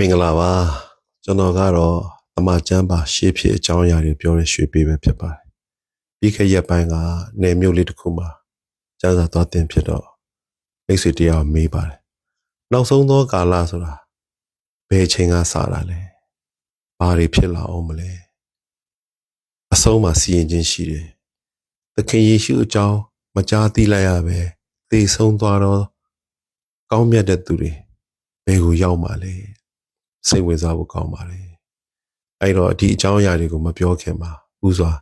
မင်္ဂလာပါကျွန်တော်ကတော့အမကျမ်းပါရှေးဖြစ်အကြောင်းအရာတွေပြောတဲ့ရွှေပေးပဲဖြစ်ပါတယ်ပြီးခဲ့ရက်ပိုင်းကနေမျိုးလေးတစ်ခုမှာကျမ်းစာသွားတင်ဖြစ်တော့မိတ်ဆွေတယောက်မေးပါတယ်နောက်ဆုံးသောကာလဆိုတာဘယ်အချိန်ကစတာလဲဘာတွေဖြစ်လာအောင်မလဲအဆုံးမှာစီရင်ခြင်းရှိတယ်သခင်ယေရှုအကြောင်းမကြားသိလိုက်ရပဲသေဆုံးသွားတော့ကောင်းမြတ်တဲ့သူတွေဘယ်ကိုရောက်မှာလဲ စိတ်ဝင်စားဖို့ကောင်းပါတယ်အဲ့တော့ဒီအကြောင်းအရာတွေကိုမပြောခင်မှာဥစွာ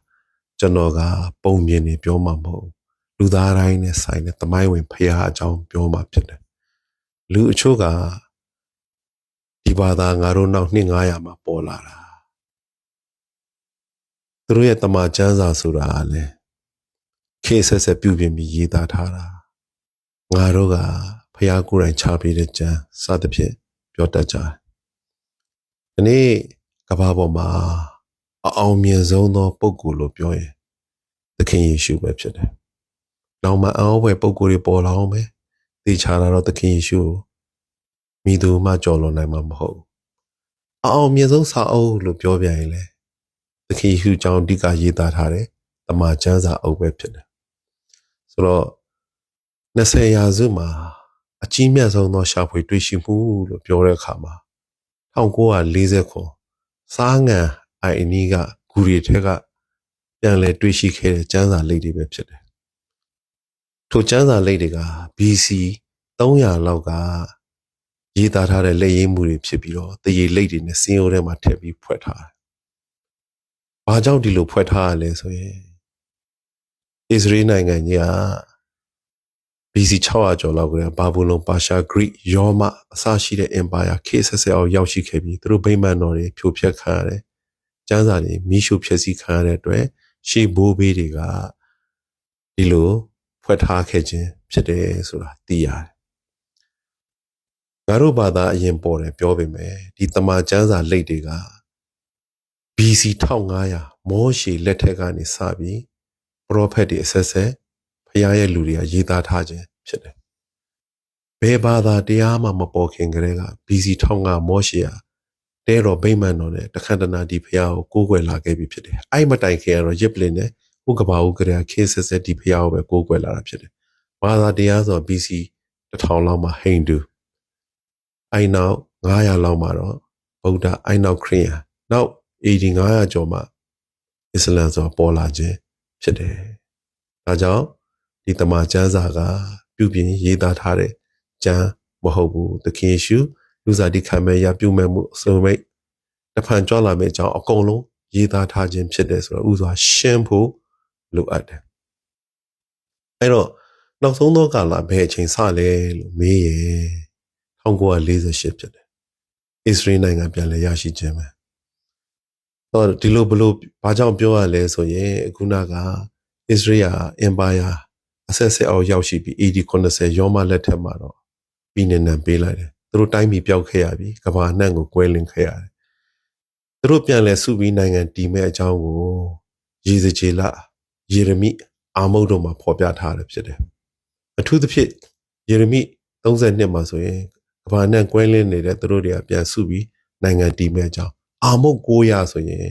ကျွန်တော်ကပုံမြင်နေပြောမှာမဟုတ်ဘူးလူသားတိုင်းနဲ့ဆိုင်တဲ့တမိုင်းဝင်ဖရာအကြောင်းပြောမှာဖြစ်တယ်လူအချို့ကဒီဘာသာငါတို့နောက်နှစ်900မှာပေါ်လာတာသူတို့ရဲ့တမန်ကျမ်းစာဆိုတာကလည်းခေတ်ဆက်ဆက်ပြုပြင်ပြီးရေးသားထားတာငါတို့ကဖရာကိုယ်တိုင်ချပေးတဲ့ကျမ်းစသဖြင့်ပြောတတ်ကြတယ် ဒီနေ့ကမ္ဘာပေါ်မှာအအောင်မြင်ဆုံးသောပုဂ္ဂိုလ်လို့ပြောရင်သခင်ယေရှုပဲဖြစ်တယ်။နောက်မှအောင်းဝဲပုဂ္ဂိုလ်တွေပေါ်လာအောင်ပဲသိချတာတော့သခင်ယေရှုကိုမိသူမှကြော်လွန်နိုင်မှာမဟုတ်ဘူး။အအောင်မြင်ဆုံးစာအုပ်လို့ပြောပြရင်လေသခင်ယေရှုကြောင့်အဓိကရေးသားထားတယ်။တမန်ကျမ်းစာအုပ်ပဲဖြစ်တယ်။ဆိုတော့20ရာစုမှာအကြီးမြတ်ဆုံးသောရှာဖွေတွေ့ရှိမှုလို့ပြောတဲ့အခါမှာ 1940ခုစားငံအိုင်အနီးကဂူရီထက်ကပြန်လဲတွေ့ရှိခဲ့တဲ့ကျမ်းစာလိပ်တွေပဲဖြစ်တယ်။ထိုကျမ်းစာလိပ်တွေက BC 300လောက်ကရေးသားထားတဲ့လက်ရင်းမှုတွေဖြစ်ပြီးတော့တရေလိပ်တွေနဲ့စင်းရိုးထဲမှာထည့်ပြီးဖွဲ့ထားတယ်။ဘာကြောင့်ဒီလိုဖွဲ့ထားရလဲဆိုရင်အစ္စရေးနိုင်ငံကြီးက BC 600ကျော်လောက်ကလေးဘာဘူးလုံပါရှာဂရိယောမအစရှိတဲ့ empire ခေတ်ဆက်ဆက်အောင်ရောက်ရှိခဲ့ပြီးသူတို့ဗိမာန်တော်တွေဖြိုဖျက်ခံရတယ်။ကျမ်းစာတွေမိရှုဖျက်ဆီးခံရတဲ့အတွက်ရှေးဘိုးဘေးတွေကဒီလိုဖွဲ့ထားခဲ့ခြင်းဖြစ်တယ်ဆိုတာသိရတယ်။ငါတို့ဘာသာအရင်ပေါ်တယ်ပြောပေမဲ့ဒီတမန်ကျမ်းစာလိပ်တွေက BC 1500မောရှေလက်ထက်ကနေစပြီးပရောဖက်တွေအဆက်ဆက် ဖခင်ရဲ့လူတွေကရေးသားထားခြင်းဖြစ်တယ်။ဘယ်ဘာသာတရားမှမပေါ်ခင်ကတည်းက BC 1500မောရှေဟာတဲတော်ဗိမာန်တော်နဲ့တခန္တနာဒီဖခင်ကိုကိုးကွယ်လာခဲ့ပြီဖြစ်တယ်။အဲ့မတိုင်ခင်ကတော့ရစ်ပလင်နဲ့ဥကဘာဥကရာခေဆက်ဆက်ဒီဖခင်ကိုပဲကိုးကွယ်လာတာဖြစ်တယ်။ဘာသာတရားဆို BC 1000လောက်မှာဟိန္ဒူအဲ့နောက်900လောက်မှာတော့ဗုဒ္ဓအဲ့နောက်ခရစ်ယာန်နောက် AD 900ကျော်မှာအစ္စလမ်ဆိုတာပေါ်လာခြင်းဖြစ်တယ်။ဒါကြောင့် ဒီတမန်ကျမ်းစာကပြုပြင်ရေးသားထားတဲ့ကျမ်းမဟုတ်ဘူးသခင်ယေရှုလူစားတိခံမဲ့ရပြုမဲ့မှုအစုံမိတ်တဖန်ကြွလာမယ့်အကြောင်းအကုန်လုံးရေးသားထားခြင်းဖြစ်တယ်ဆိုတော့ဥစွာရှင်းဖို့လိုအပ်တယ်အဲ့တော့နောက်ဆုံးသောကာလဘယ်အချိန်စလဲလို့မေးရင်1948ဖြစ်တယ်အစ္စရေးနိုင်ငံပြန်လည်ရရှိခြင်းပဲတော့ဒီလိုဘလို့ဘာကြောင့်ပြောရလဲဆိုရင်အခုနကအစ္စရေးအင်ပါယာ အဆက်ဆက်အောင်ရောက်ရှိပြီး AD 80ရောမလက်ထက်မှာတော့ပြည်နေနံပေးလိုက်တယ်သူတို့တိုင်းပြည်ပျောက်ခဲ့ရပြီကဘာနှံ့ကိုကွဲလင်ခဲ့ရတယ်သူတို့ပြန်လဲစုပြီးနိုင်ငံတည်မဲ့အကြောင်းကိုရေစကြည်လယေရမိအာမုတ်တို့မှာဖော်ပြထားတယ်ဖြစ်တယ်အထူးသဖြင့်ယေရမိ32မှာဆိုရင်ကဘာနှံ့ကွဲလင်နေတဲ့သူတို့တွေကပြန်စုပြီးနိုင်ငံတည်မဲ့အကြောင်းအာမုတ်900ဆိုရင်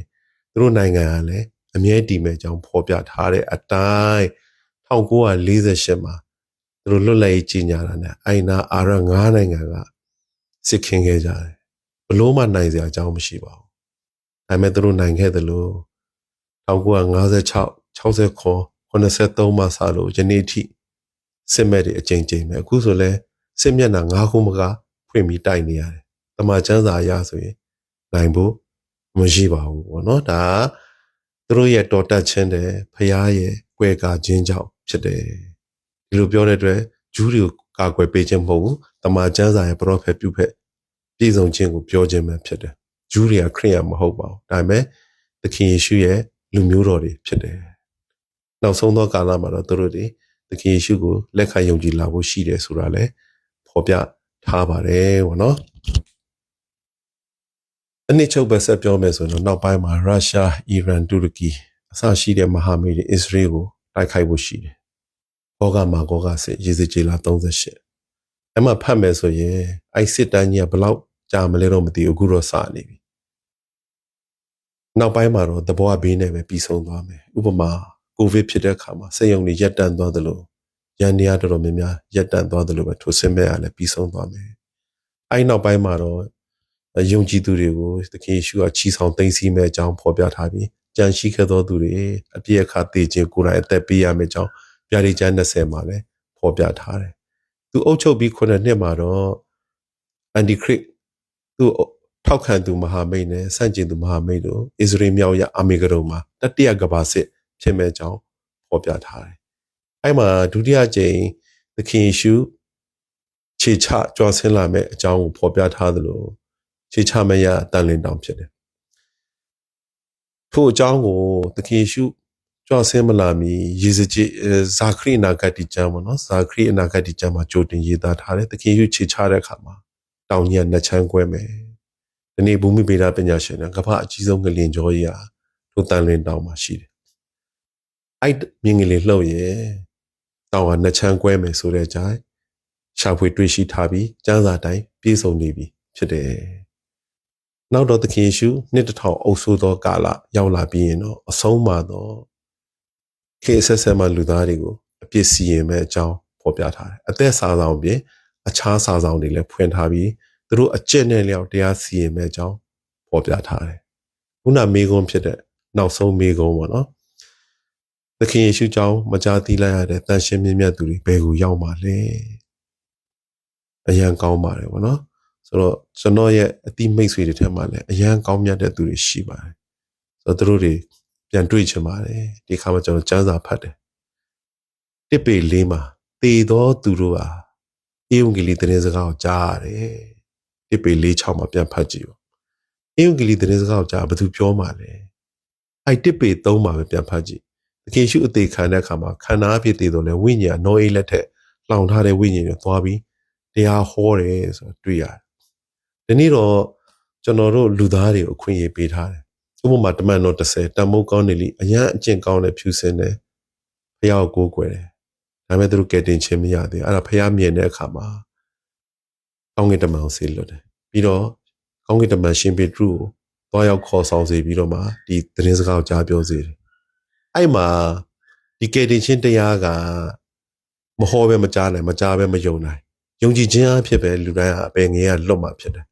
သူတို့နိုင်ငံကလည်းအမြဲတည်မဲ့အကြောင်းဖော်ပြထားတဲ့အတိုင်း 1948မှာသူတို့လွတ်လပ်ရေးကြီးညာတာနဲ့အိုင်နာအာရ9နိုင်ငံကစစ်ခင်းခဲ့ကြတယ်ဘလို့မှနိုင်စရာအကြောင်းမရှိပါဘူးဒါပေမဲ့သူတို့နိုင်ခဲ့တယ်လို့1956 69 83မှာစလို့ယနေ့ထိစစ်မဲ့တွေအကြိမ်ကြိမ်ပဲအခုဆိုလဲစစ်မျက်နှာ9ခုမကဖွင့်ပြီးတိုက်နေရတယ်တမန်ကျမ်းစာအရဆိုရင်နိုင်ဖို့မရှိပါဘူးပေါ့နော်ဒါသူတို့ရဲ့တော်တက်ခြင်းတဲ့ဖရားရဲ့ကွဲကာခြင်းကြောင့် ဖြစ်တယ်ဒီလိုပြောတဲ့အတွက်ဂျူးတွေကိုကာကွယ်ပေးခြင်းမဟုတ်ဘူးတမန်ကျမ်းစာရဲ့ပရောဖက်ပြုဖက်ပြည်စုံခြင်းကိုပြောခြင်းပဲဖြစ်တယ်ဂျူးတွေကခရစ်ယာန်မဟုတ်ပါဘူးဒါပေမဲ့သခင်ယေရှုရဲ့လူမျိုးတော်တွေဖြစ်တယ်နောက်ဆုံးသောကာလမှာတော့သူတို့တွေသခင်ယေရှုကိုလက်ခံယုံကြည်လာဖို့ရှိတယ်ဆိုတာလည်းဖော်ပြထားပါတယ်ဗောနော်အနည်းချုပ်ပဲဆက်ပြောမယ်ဆိုရင်နောက်ပိုင်းမှာရုရှားအီရန်တူရကီအစရှိတဲ့မဟာမိတ်တွေအစ္စရေးကို တိုက်ခိုက်ဖို့ရှိတယ်။ဘောဂမာဂောဂစစ်ရေစကြည်လာ38အဲ့မှာဖတ်မယ်ဆိုရင်အဲ့စစ်တန်းကြီးကဘလောက်ကြာမလဲတော့မသိဘူးအခုတော့စနေပြီနောက်ပိုင်းမှာတော့သဘောအဘေးနဲ့ပဲပြီးဆုံးသွားမယ်ဥပမာကိုဗစ်ဖြစ်တဲ့အခါမှာစိတ်ယုံတွေရက်တန့်သွားသလိုရန်တရားတော်တော်များများရက်တန့်သွားသလိုပဲထိုဆင်းမဲ့ရလည်းပြီးဆုံးသွားမယ်အဲ့နောက်ပိုင်းမှာတော့ယုံကြည်သူတွေကိုသခင်ယေရှုကချီဆောင်သိမ့်စီမဲ့အကြောင်းဖော်ပြထားပြီး ကြံရှိခဲ့သောသူတွေအပြည့်အခါတည်ခြင်းကိုယ်တိုင်အသက်ပေးရမယ့်အကြောင်းဗျာဒိတ်ကျမ်း20မှာလည်းဖော်ပြထားတယ်သူအုပ်ချုပ်ပြီးခုနှစ်နှစ်မှာတော့အန်တီခရစ်သူထောက်ခံသူမဟာမိတ်နဲ့ဆန့်ကျင်သူမဟာမိတ်တို့အစ္စရေးမြောက်ရအာမေဂရုံမှာတတိယကဘာစစ်ဖြစ်မဲ့အကြောင်းဖော်ပြထားတယ်အဲ့မှာဒုတိယကြိမ်သခင်ယေရှုခြေချကြွဆင်းလာမဲ့အကြောင်းကိုဖော်ပြထားသလိုခြေချမရတန်လင်းတောင်ဖြစ်တယ် ထို့အကြောင်းကိုသခင်ယေရှုကြွဆင်းမလာမီယေဇကျေဇာခရိနာဂတိကျမ်းပေါ့နော်ဇာခရိအနာဂတိကျမ်းမှာကြိုတင်ရေးသားထားတယ်သခင်ယေရှုခြေချတဲ့အခါမှာတောင်ကြီးကနှစ်ချမ်းကွဲမယ်ဒီနေ့ဘူမိဗေဒပညာရှင်ကကမ္ဘာအကြီးဆုံးငလျင်ကြောကြီးဟာထိုတန်လင်းတောင်မှာရှိတယ်အဲ့မြင်ကလေးလှုပ်ရဲ့တောင်ကနှစ်ချမ်းကွဲမယ်ဆိုတဲ့အကြိုင်ရှာဖွေတွေ့ရှိထားပြီးကျမ်းစာတိုင်းပြည့်စုံနေပြီဖြစ်တယ် နောက်တော့သခင်ယေရှုနှစ်တစ်ထောင်အုပ်ဆိုးသောကာလရောက်လာပြီးရင်တော့အဆုံးမှာတော့ခေတ်ဆက်ဆက်မှလူသားတွေကိုအပြစ်စီရင်မဲ့အကြောင်းဖော်ပြထားတယ်အသက်စာဆောင်ပြင်အခြားစာဆောင်တွေလည်းဖွင့်ထားပြီးသူတို့အကျင့်နဲ့လျောက်တရားစီရင်မဲ့အကြောင်းဖော်ပြထားတယ်ခုနမေကွန်းဖြစ်တဲ့နောက်ဆုံးမေကွန်းပေါ့နော်သခင်ယေရှုကြောင့်မကြားသိလိုက်ရတဲ့တန်ရှင်းမြင့်မြတ်သူတွေဘယ်ကိုရောက်မှာလဲအရန်ကောင်းပါတယ်ဗောနော် ဆိုတော့ကျွန်တော်ရဲ့အတိမိတ်ဆွေတွေထဲမှာလည်းအရန်ကောင်းမြတ်တဲ့သူတွေရှိပါတယ်ဆိုတော့သူတို့တွေပြန်တွေ့ချင်ပါတယ်ဒီခါမှာကျွန်တော်စမ်းစာဖတ်တယ်တစ်ပေလေးမှာတေသောသူတို့ဟာဧဝံဂေလိသတင်းစကားကိုကြားရတယ်တစ်ပေလေး6မှာပြန်ဖတ်ကြည့်ပါဧဝံဂေလိသတင်းစကားကိုကြားဘာသူပြောမှလဲအဲ့တစ်ပေ3မှာပဲပြန်ဖတ်ကြည့်သခင်ရှုအသေးခံတဲ့အခါမှာခန္ဓာအဖြစ်တည်တော့လဲဝိညာဉ်နောအေးလက်ထက်လောင်ထားတဲ့ဝိညာဉ်တွေသွားပြီးတရားဟောတယ်ဆိုတော့တွေ့ရတယ် ဒီနေ့တော့ကျွန်တော်တို့လူသားတွေကိုအခွင့်အရေးပေးထားတယ်ဥပမာတမန်တော်30တန်မိုးကောင်းနေလိအရန်အကျင့်ကောင်းတဲ့ဖြူစင်တယ်ဖះကိုကိုးကွယ်တယ်ဒါပေမဲ့သူတို့ကယ်တင်ခြင်းမရသေးအဲ့ဒါဖះမြင်တဲ့အခါမှာကောင်းကင်တမန်ကိုဆေးလွတ်တယ်ပြီးတော့ကောင်းကင်တမန်ရှင်ပေတရုကိုသွားရောက်ခေါ်ဆောင်စေပြီးတော့မှဒီသတင်းစကားကိုကြားပြောစေတယ်အဲ့မှာဒီကယ်တင်ခြင်းတရားကမဟောပဲမကြားနိုင်မကြားပဲမယုံနိုင်ယုံကြည်ခြင်းအဖြစ်ပဲလူတိုင်းဟာအပင်ငယ်ကလွတ်မှာဖြစ်တယ်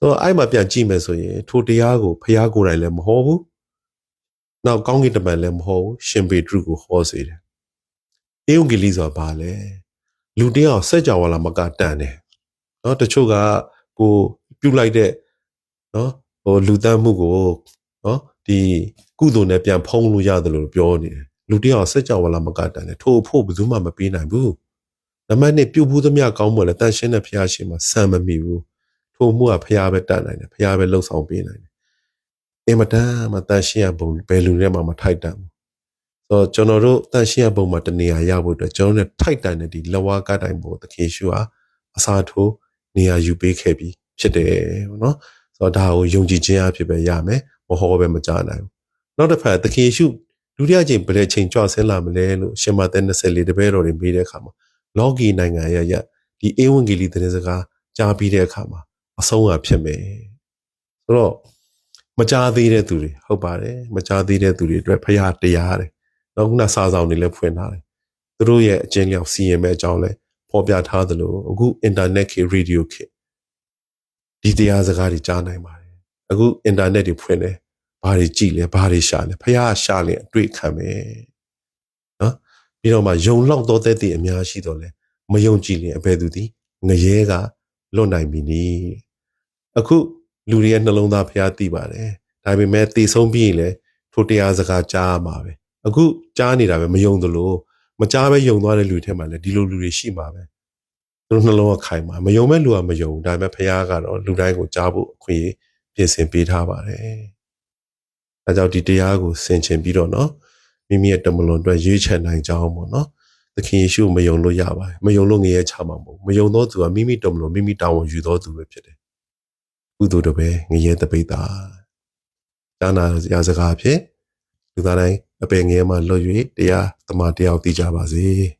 ဆိုတော့အဲ့မှာပြန်ကြည့်မယ်ဆိုရင်ထိုတရားကိုဖះကိုယ်တိုင်လည်းမဟောဘူးနောက်ကောင်းကင်တမန်လည်းမဟုတ်ရှင်ပေတရုကိုဟောစေတယ်။အေယုန်ဂေလိဆိုတာဘာလဲ။လူတင်းအောင်စက်ကြဝဠာမကတန်တယ်။နော်တချို့ကကိုပြုတ်လိုက်တဲ့နော်ဟိုလူတန်းမှုကိုနော်ဒီကုသိုလ်နဲ့ပြန်ဖုံးလို့ရတယ်လို့ပြောနေတယ်။လူတင်းအောင်စက်ကြဝဠာမကတန်တယ်။ထို့ဖို့ဘယ်သူမှမပေးနိုင်ဘူး။နမနဲ့ပြုတ်ဘူးသမျှကောင်းမွန်လဲတန်ရှင်းတဲ့ဖျားရှင်မှာဆံမမိဘူး ထိုမှုကဖះပဲတတ်နိုင်တယ်ဖះပဲလှုပ်ဆောင်ပေးနိုင်တယ်အင်မတန်မှတန်ရှင်းရဘုံဘယ်လူထဲမှာမထိုက်တန်ဘူးဆိုတော့ကျွန်တော်တို့တန်ရှင်းရဘုံမှာတနေရာရဖို့အတွက်ကျွန်တော်တို့ထိုက်တန်တဲ့ဒီလဝါကတိုင်းပေါ်သခင်ရှုဟာအစာထိုးနေရာယူပေးခဲ့ပြီးဖြစ်တယ်ပေါ့နော်ဆိုတော့ဒါကိုယုံကြည်ခြင်းအဖြစ်ပဲရမယ်မဟောပဲမကြားနိုင်ဘူးနောက်တစ်ဖက်သခင်ရှုဒုတိယချိန်ဘယ်ချိန်ကြွဆင်းလာမလဲလို့ရှင်မသက်24တပည့်တော်တွေမေးတဲ့အခါမှာလော်ဂီနိုင်ငံရဲ့ရဒီအေဝံဂေလိသတင်းစကားကြားပြီးတဲ့အခါမှာ အဆုံးအဖြစ်မယ်ဆိုတော့မကြားသေးတဲ့သူတွေဟုတ်ပါတယ်မကြားသေးတဲ့သူတွေအတွက်ဖရာတရားတယ်နောက်ခုနစာဆောင်တွေလည်းဖွင့်ထားတယ်သူတို့ရဲ့အကျဉ်းလျောက်စီရင်မဲ့အကြောင်းလည်းဖော်ပြထားသလိုအခု internet ခေရေဒီယိုခေဒီတရားစကားတွေကြားနိုင်ပါတယ်အခု internet တွေဖွင့်တယ်ဘာတွေကြည့်လဲဘာတွေရှာလဲဖရာရှာလဲအတွေ့ခံမယ်နော်ပြီးတော့မှယုံလောက်သောတဲ့တည်အများရှိတော့လဲမယုံကြည်ရင်အဘယ်သူသည်ငရဲကလွတ်နိုင်ပြီနီ အခုလူတွေရဲ့နှလုံးသားဖျားသိပါတယ်ဒါပေမဲ့တည်ဆုံးပြီးရင်လည်းထိုတရားစကားကြားမှာပဲအခုကြားနေတာပဲမယုံသလိုမကြားပဲယုံသွားတဲ့လူတွေထဲမှာလည်းဒီလိုလူတွေရှိမှာပဲသူတို့နှလုံးကခိုင်မှာမယုံမဲ့လူကမယုံဒါပေမဲ့ဖျားကတော့လူတိုင်းကိုကြားဖို့အခွင့်အရေးပြင်ဆင်ပေးထားပါတယ်ဒါကြောင့်ဒီတရားကိုဆင်ခြင်ပြီးတော့နော်မိမိရဲ့တမလွန်အတွက်ရွေးချယ်နိုင်ကြအောင်ပေါ့နော်သခင်ယေရှုကိုမယုံလို့ရပါတယ်မယုံလို့ငရဲချမှာမဟုတ်မယုံတော့သူကမိမိတမလွန်မိမိတာဝန်ယူတော့သူပဲဖြစ်တယ် ကုသိုလ်တပဲငရဲတပိတ်တာဒါနာရာစကားဖြင့်လူသားတိုင်းအပင်ငယ်မှလွတ်၍တရားတမန်တရားသိကြပါစေ။